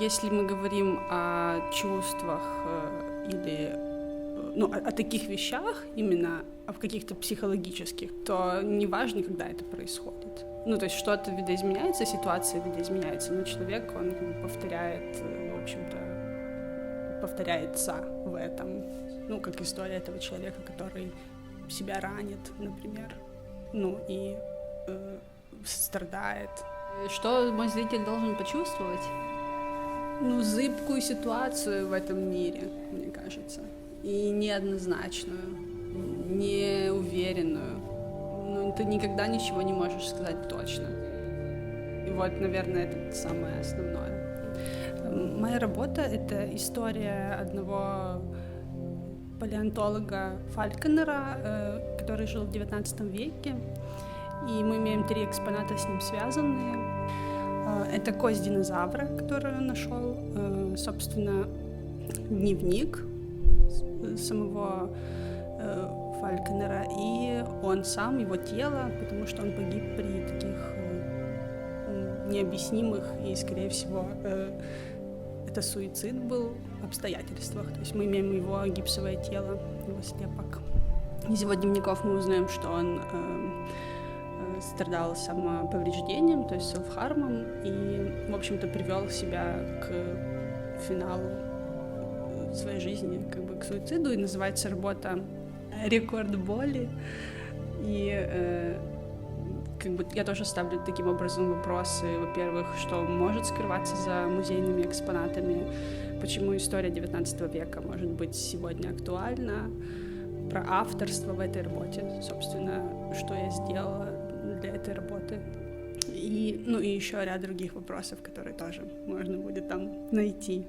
Если мы говорим о чувствах э, или э, ну, о, о таких вещах, именно в каких-то психологических, то неважно, когда это происходит. Ну, то есть что-то видоизменяется, ситуация видоизменяется, но человек, он повторяет, э, в общем-то, повторяется в этом. Ну, как история этого человека, который себя ранит, например, ну, и э, страдает. Что мой зритель должен почувствовать? Ну, зыбкую ситуацию в этом мире, мне кажется. И неоднозначную, неуверенную. Ну, ты никогда ничего не можешь сказать точно. И вот, наверное, это самое основное. Моя работа — это история одного палеонтолога Фальконера, э, который жил в XIX веке. И мы имеем три экспоната с ним связанные. Э, это кость динозавра, которую он нашел, э, собственно, дневник самого Фальконера, и он сам, его тело, потому что он погиб при таких необъяснимых и, скорее всего, это суицид был обстоятельствах. То есть мы имеем его гипсовое тело, его слепок. Из его дневников мы узнаем, что он э, э, страдал самоповреждением, то есть селфхармом, и, в общем-то, привел себя к финалу своей жизни, как бы к суициду, и называется работа «Рекорд боли». И э, как бы я тоже ставлю таким образом вопросы, во-первых, что может скрываться за музейными экспонатами, почему история 19 века может быть сегодня актуальна, про авторство в этой работе, собственно, что я сделала этой работы. И, ну и еще ряд других вопросов, которые тоже можно будет там найти.